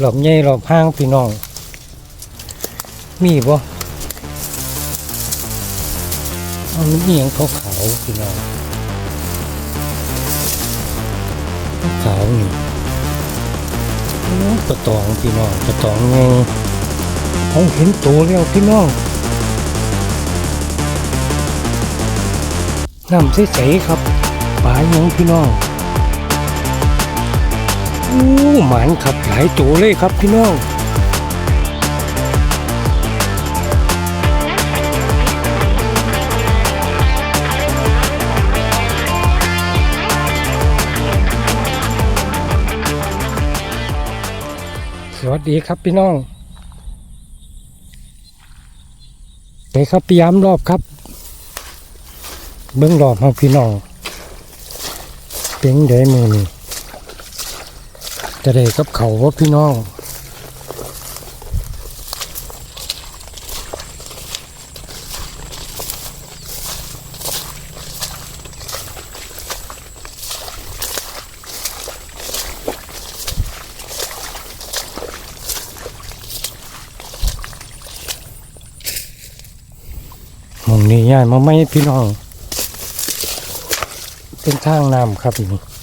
หลอบใหญ่หลอบห้างพี่น้อง มีบ่เอามันเอียงขาวๆพี่น้องขาวนี่โอ้กระตองพี่น้องกระตองไงเอาเห็นตัวแล้วพี่น้องน้ำใสๆครับปลาหยังพี่น้อง โอ้หมานขับหลายตัวเลยครับพี่น้องสวัสดีครับพี่น้องไปครับพยายามรอบครับ เบื้องรอบของพี่น้องเป็นเดมือนี่ จะได้กับเขาว่าพี่น้องมองนี้ย่ายมาไม่พี่น้อง เป็นทางน้ำครับนี่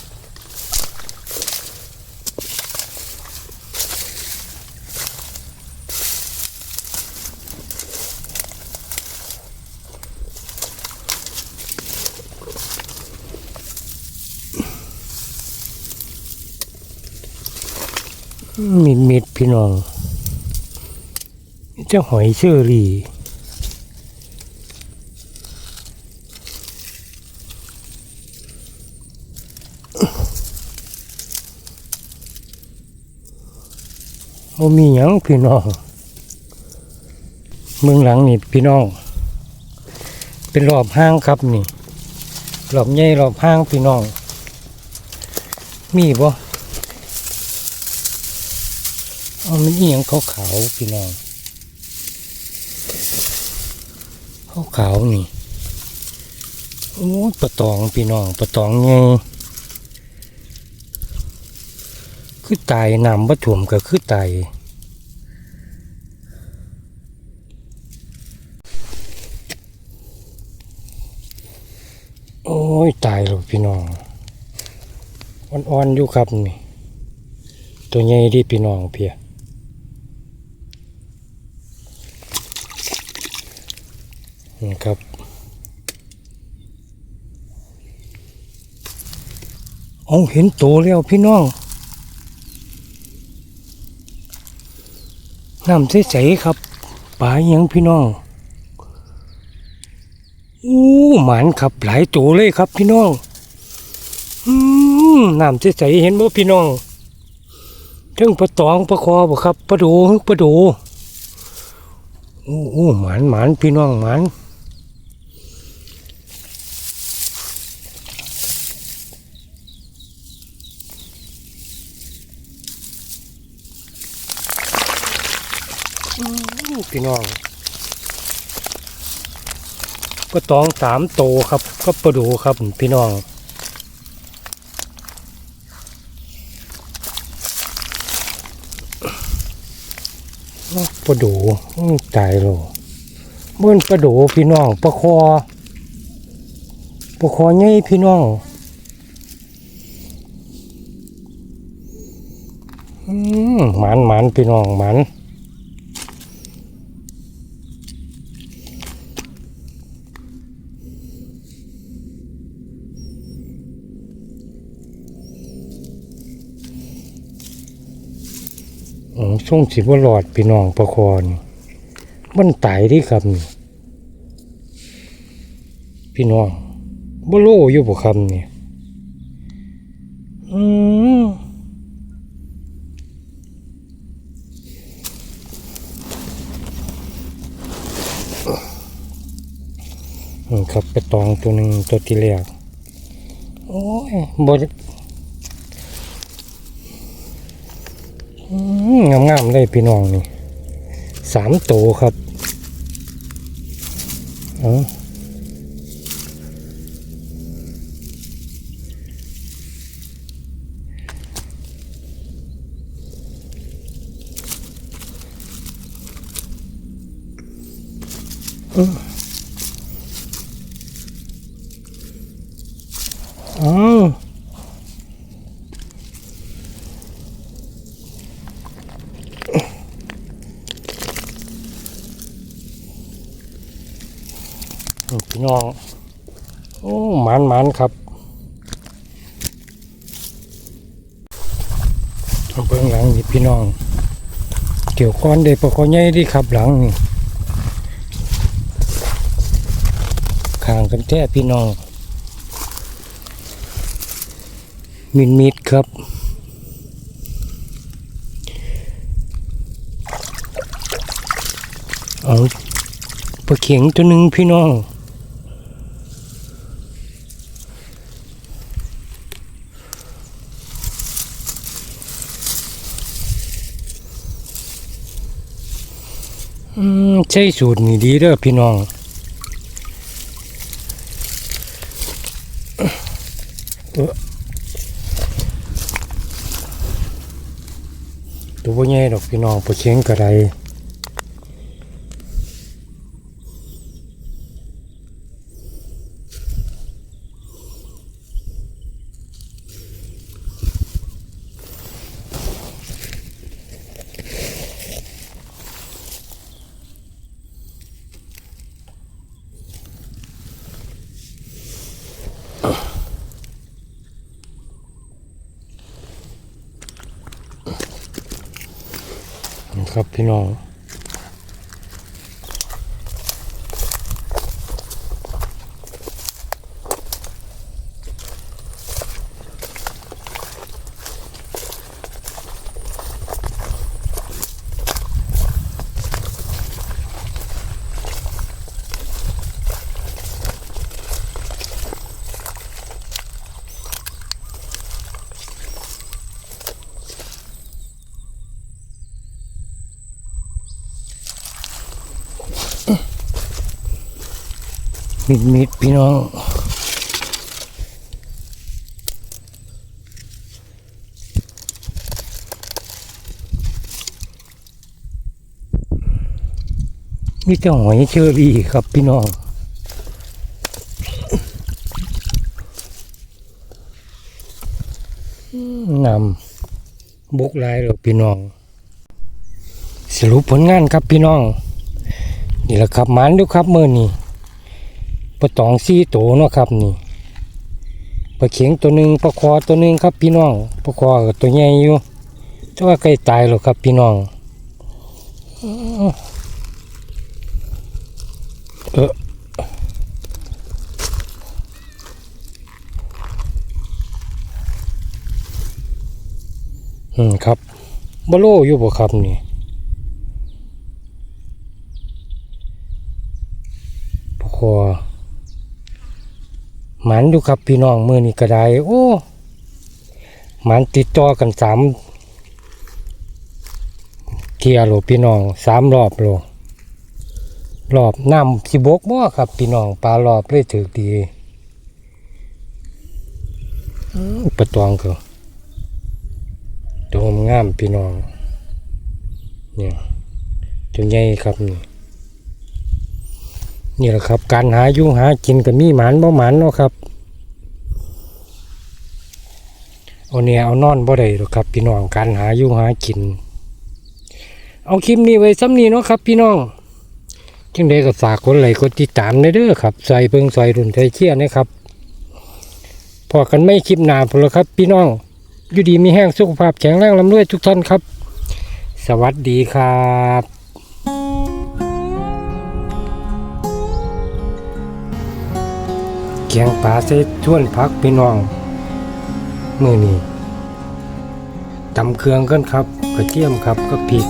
มิดมิดพี่น้องเจ้าหอยเชอรี่มมีหยังพี่น้องเมืองหลังนี่พี่น้อง เป็นรอบห้างครับนี่รอบใหญ่รอบห้างพี่น้อง มีบ่ เอา มันเอียงขาวขาวพี่น้องขาวขาวนี่โอ้ยปลาตองพี่น้องปลาตองไงคือตายน้ำบ่ถ่วมก็คือตายโอ้ยตายแล้วพี่น้องอ่อนๆอยู่ครับนี่ตัวใหญ่ดีพี่น้องเพีย นี่ครับ เอาเห็นตัวแล้วพี่น้องน้ำใสๆครับปลายังพี่น้องอู้หมานครับหลายตัวเลยครับพี่น้องอืมน้ำใสๆเห็นบ่พี่น้องเทั้งปลาตองปลาคอบ่ครับปลาดูปลาดูโอ้โอ้หมานหมานพี่น้องหมานอื้อ พี่น้องปลาตองสามโตครับ ก็ปลาดูครับพี่น้องปลาดูตายแล้วเมื่อนปลาดูพี่น้องปลาคอปลาคอใหญ่พี่น้องอืมหมันหมันพี่น้องหมัน อ๋อส่งสิบ่หลอดพี่น้องปลาคอนี่มันตายเดิครับนี่พี่น้องบ่โลอยู่บ่ครับนี่อืมอืมครับไปตองตัวหนึ่งตัวที่แรกโอ้ยบ่ได้อืม งามๆเลยพี่น้องนี่สามโตวครับ เอ๋อ อ้าว พี่น้อง โอ้หมันหมันครับเบื้องหลังนี่พี่น้อง เกี่ยวก้อนเด็กปะคอใหญ่ดีครับหลังนี่ข้างกันแท้พี่น้อง มิดมิดครับเอาปลาเข็งตัวหนึ่งพี่น้อง อืม ใช่สูตรนี่ดีเด้อพี่น้อง ตัวใหญ่ดอกพี่น้องปลาเข็งกระไร ครับพี่น้อง มิดมิดพี่น้องมีแต่หอยเชอรี่ครับพี่น้องนำบุกลายหรอพี่น้อง สรุปผลงานครับพี่น้อง นี่แหละครับมันดูครับเมื่อนี้ ลาตองซี่โตเนาะครับนี่ปลาเข็งตัวหนึ่งปลาคอตัวหนึ่งครับพี่น้องปลาคอตัวใหญ่อยู่แต่ว่าใกล้ตายแล้วครับพี่น้องเอออืมครับบโลอยู่บ่ครับนี่ปลาคอ หมันอยู่ครับพี่น้องมือนี้ก็ได้โอ้หมันติดต่อกันสามเทียโลพี่น้องสามรอบโลรอบน้ำสิบกบ่ครับพี่น้องปลารอบเลยถือดีเประตองก็ตัวงามพี่น้องเนี่ยตัวใหญ่ครับนี่ นี่แหละครับ การหายู่งหากินกับมีหมันบ่หมันเนาะครับเอาเนี่ยเอานอนบ่ได้หรอกครับ พี่น้องการหายู่งหากิน เอาคลิปนี้ไว้ซ้ำนี้เนาะครับ พี่น้องจึงได้ก็ฝากกดไลกดติดตามในเด้อครับใส่เพิ่งใส่รุ่นใจเชี่ยนะครับพอกันไม่คลิปหนาพอแล้วครับ พี่น้อง อยู่ดีมีแห้งสุขภาพแข็งแรงลำรวยทุกท่านครับ สวัสดีครับ กียงปลาใส่ท่วนพักพี่น้องมือนี้ตำเครื่องกันครับกระเทียมครับก็พริก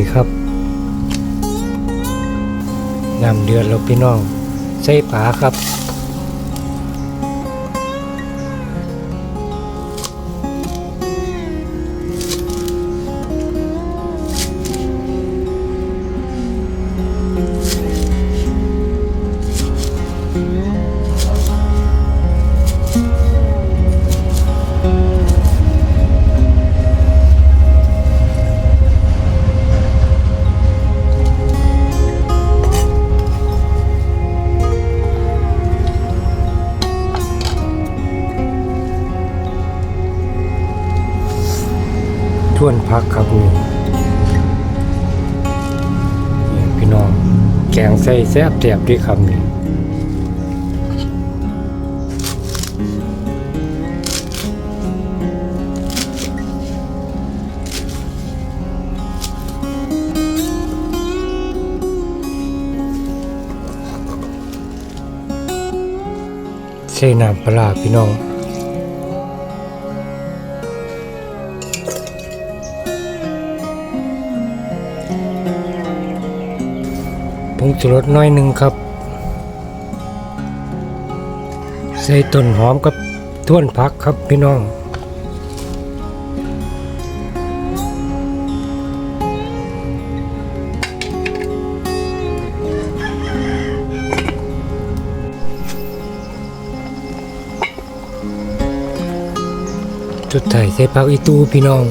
ยครับน้ำเดือดเราพี่น้องใส่ปลาครับ ส่แซ่บแซ่บด้วยครับนี่ใส่น้ำปลาพี่น้อง ผงชูรสน้อยหนึ่งครับ ใส่ต้นหอมกับท้วนผักครับพี่น้องจุดไถ่ใส่ผักอีตูพี่น้อง